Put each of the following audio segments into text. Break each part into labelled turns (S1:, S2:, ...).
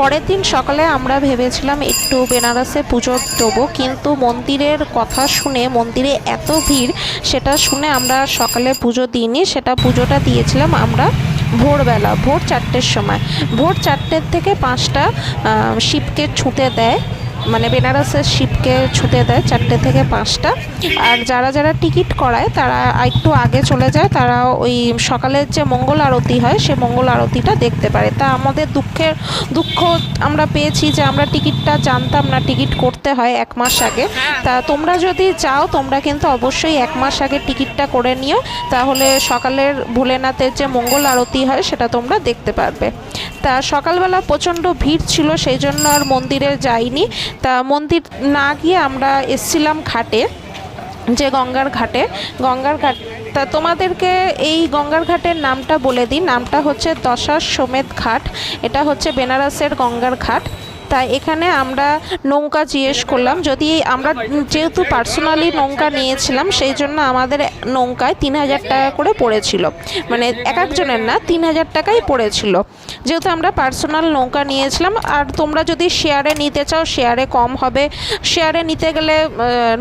S1: পরের দিন সকালে আমরা ভেবেছিলাম একটু বেনারসে পুজো দেবো, কিন্তু মন্দিরের কথা শুনে, মন্দিরে এত ভিড়, সেটা শুনে আমরা সকালে পুজো দিইনি, সেটা পুজোটা দিয়েছিলাম আমরা ভোরবেলা, ভোর চারটের সময়। ভোর চারটের থেকে পাঁচটা শিবকে ছুঁতে দেয়। মানে বেনারসের শিপকে ছুতে দেয় চারটে থেকে পাঁচটা। আর যারা যারা টিকিট করায়, তারা একটু আগে চলে যায়, তারা ওই সকালের যে মঙ্গল আরতি হয়, সে মঙ্গল আরতিটা দেখতে পারে। তা আমাদের দুঃখের, দুঃখ আমরা পেয়েছি যে আমরা টিকিটটা জানতাম না, টিকিট করতে হয় এক মাস আগে। তা তোমরা যদি চাও, তোমরা কিন্তু অবশ্যই এক মাস আগে টিকিটটা করে নিও। তাহলে সকালের ভোলেনাথের যে মঙ্গল আরতি হয়, সেটা তোমরা দেখতে পারবে। তা সকালবেলা প্রচণ্ড ভিড় ছিল, সেই জন্য আর মন্দিরে যাইনি। তা মন্দির না গিয়ে আমরা এসছিলাম ঘাটে, যে গঙ্গার ঘাটে। গঙ্গার ঘাট, তা তোমাদেরকে এই গঙ্গার ঘাটের নামটা বলে দিই। নামটা হচ্ছে দশার সমেত ঘাট। এটা হচ্ছে বেনারসের গঙ্গার ঘাট। তা এখানে আমরা নৌকা জিজ্ঞেস করলাম, যদি আমরা যেহেতু পার্সোনালি নৌকা নিয়েছিলাম, সেই জন্য আমাদের নৌকায় তিন হাজার টাকা করে পড়েছিল। মানে এক একজনের না, তিন হাজার টাকাই পড়েছিল। যেহেতু আমরা পার্সোনাল নৌকা নিয়েছিলাম, আর তোমরা যদি শেয়ারে নিতে চাও শেয়ারে কম হবে। শেয়ারে নিতে গেলে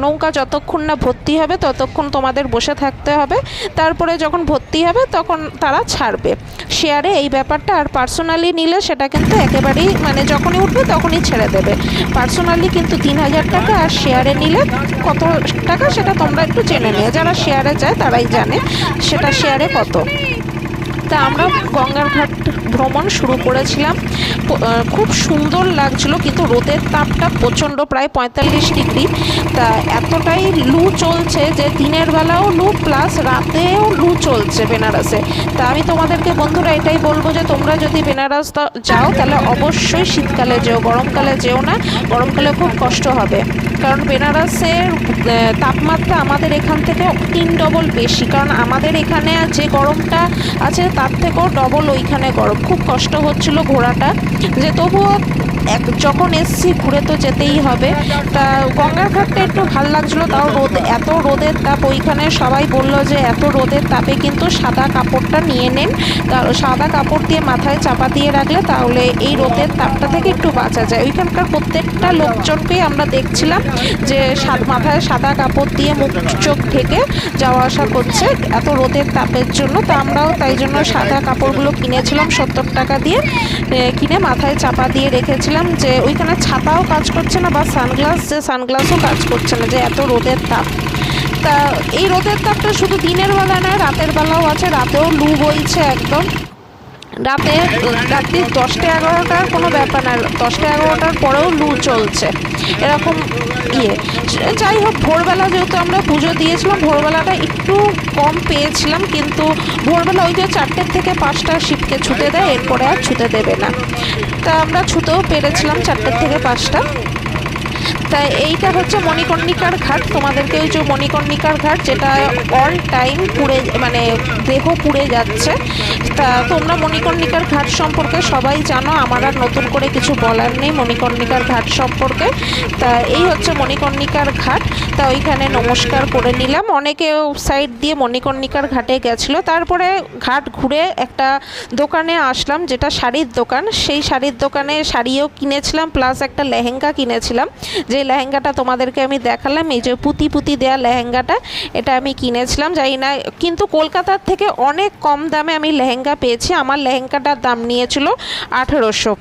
S1: নৌকা যতক্ষণ না ভর্তি হবে, ততক্ষণ তোমাদের বসে থাকতে হবে। তারপরে যখন ভর্তি হবে, তখন তারা ছাড়বে। শেয়ারে এই ব্যাপারটা আর পার্সোনালি নিলে সেটা কিন্তু একেবারেই মানে যখনই উঠবে তখনই ছেড়ে দেবে। পার্সোনালি কিন্তু তিন হাজার টাকা আর শেয়ারে নিলে কত টাকা সেটা তোমরা একটু জেনে নিয়ে যারা শেয়ারে যায় তারাই জানে সেটা শেয়ারে কত। তা আমরা গঙ্গার ঘাট ভ্রমণ শুরু করেছিলাম। খুব সুন্দর লাগছিল কিন্তু রোদের তাপটা প্রচণ্ড, প্রায় পঁয়তাল্লিশ ডিগ্রি। তা এতটাই লু চলছে যে দিনের বেলাও লু প্লাস রাতেও লু চলছে বেনারসে। তা আমি তোমাদেরকে বন্ধুরা এটাই বলব যে তোমরা যদি বেনারস যাও তাহলে অবশ্যই শীতকালে যেও, গরমকালে যেও না, গরমকালে খুব কষ্ট হবে। কারণ বেনারসের তাপমাত্রা আমাদের এখান থেকে তিন ডবল বেশি। কারণ আমাদের এখানে যে গরমটা আছে তার থেকেও ডবল ওইখানে গরম। খুব কষ্ট হচ্ছিল ঘোরাটা যে তবুও এক যখন এসছি, ঘুরে তো যেতেই হবে। তা গঙ্গার ঘাটটা একটু ভালো লাগছিল, তাও রোদ, এত রোদের তাপ, ওইখানে সবাই বলল যে এত রোদের তাপে কিন্তু সাদা কাপড়টা নিয়ে নেন। সাদা কাপড় দিয়ে মাথায় চাপা দিয়ে রাখলে তাহলে এই রোদের তাপটা থেকে একটু বাঁচা যায়। ওইখানকার প্রত্যেকটা লোকজনকেই আমরা দেখছিলাম যে মাথায় সাদা কাপড় দিয়ে মুখ, চোখ ঢেকে যাওয়া আসা করছে এত রোদের তাপের জন্য। তা আমরাও তাই জন্য সাদা কাপড়গুলো কিনেছিলাম সত্তর টাকা দিয়ে কিনে মাথায় চাপা দিয়ে রেখেছিলাম। যে ওইখানে ছাতাও কাজ করছে না বা সানগ্লাস, যে সানগ্লাসও কাজ করছে না, যে এত রোদের তাপ। তা এই রোদের তাপটা শুধু দিনের বেলা নয়, রাতের বেলাও আছে, রাতেও লু বইছে একদম। রাতে, রাত্রি দশটা এগারোটার কোনো ব্যাপার না, দশটা এগারোটার পরেও লু চলছে। এরকম ইয়ে। যাই হোক, ভোরবেলা যেহেতু আমরা পুজো দিয়েছিলাম, ভোরবেলাটা একটু কম পেয়েছিলাম, কিন্তু ভোরবেলা ওই যে চারটের থেকে পাঁচটা শিবকে ছুতে দেয়, এরপরে আর ছুতে দেবে না। তা আমরা ছুতেও পেরেছিলাম চারটের থেকে পাঁচটা। তা এইটা হচ্ছে মণিকর্ণিকার ঘাট। তোমাদেরকে ওই যে মণিকর্ণিকার ঘাট, যেটা অল টাইম পুড়ে মানে দেহ পুড়ে যাচ্ছে। তা তোমরা মণিকর্ণিকার ঘাট সম্পর্কে সবাই জানো, আমার আর নতুন করে কিছু বলার নেই মণিকর্ণিকার ঘাট সম্পর্কে। তা এই হচ্ছে মণিকর্ণিকার ঘাট। তা ওইখানে নমস্কার করে নিলাম। অনেকে সাইড দিয়ে মণিকর্ণিকার ঘাটে গেছিল। তারপরে ঘাট ঘুরে একটা দোকানে আসলাম, যেটা শাড়ির দোকান। সেই শাড়ির দোকানে শাড়িও কিনেছিলাম প্লাস একটা লেহেঙ্গা কিনেছিলাম। যে লেহেঙ্গাটা তোমাদেরকে আমি দেখালাম, এই যে পুঁতি পুঁতি দেওয়া লেহেঙ্গাটা, এটা আমি কিনেছিলাম, জানি না, কিন্তু কলকাতার থেকে অনেক কম দামে আমি লেহেঙ্গা পেয়েছি। আমার লেহেঙ্গাটার দাম নিয়েছিল আঠেরোশো।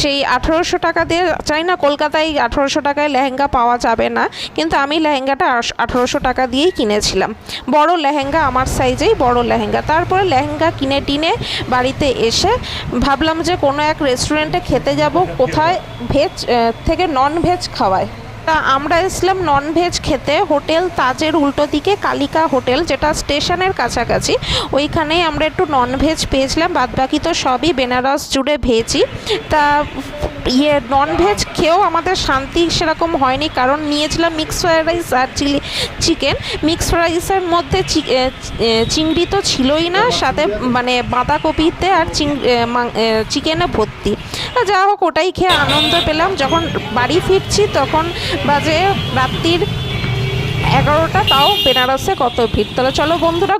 S1: সেই আঠেরোশো টাকা দিয়ে চাই না কলকাতায় আঠেরোশো টাকায় লেহেঙ্গা পাওয়া যাবে না, কিন্তু আমি লেহেঙ্গাটা আঠেরোশো টাকা দিয়েই কিনেছিলাম। বড় লেহেঙ্গা আমার সাইজেই বড় লেহেঙ্গা। তারপরে লেহেঙ্গা কিনে টিনে বাড়িতে এসে ভাবলাম যে কোনো এক রেস্টুরেন্টে খেতে যাব, কোথায় ভেজ থেকে নন ভেজ খাওয়ায়। তা আমরা এসলাম নন ভেজ খেতে। হোটেল তাজের উল্টো দিকে কালিকা হোটেল, যেটা স্টেশনের কাছাকাছি। ওইখানেই আমরা একটু নন ভেজ পেয়েছিলাম। বাদবাকি তো সবই বেনারস জুড়ে ভেজই। তা ইয়ে নন ভেজ খেয়েও আমাদের শান্তি সেরকম হয়নি। কারণ নিয়েছিলাম মিক্স ফ্রাইড রাইস আর চিলি চিকেন মিক্স ফ্রাইড রাইসের মধ্যে চিংড়ি তো ছিলই না, সাথে মানে বাঁধাকপিতে আর চিং চিকেনে ভর্তি। যা হোক, ওটাই খেয়ে আনন্দ পেলাম। যখন বাড়ি ফিরছি, তখন বাজে রাত্রির এগারোটা, তাও বেনারসে কত ভিড়। তাহলে চলো বন্ধুরা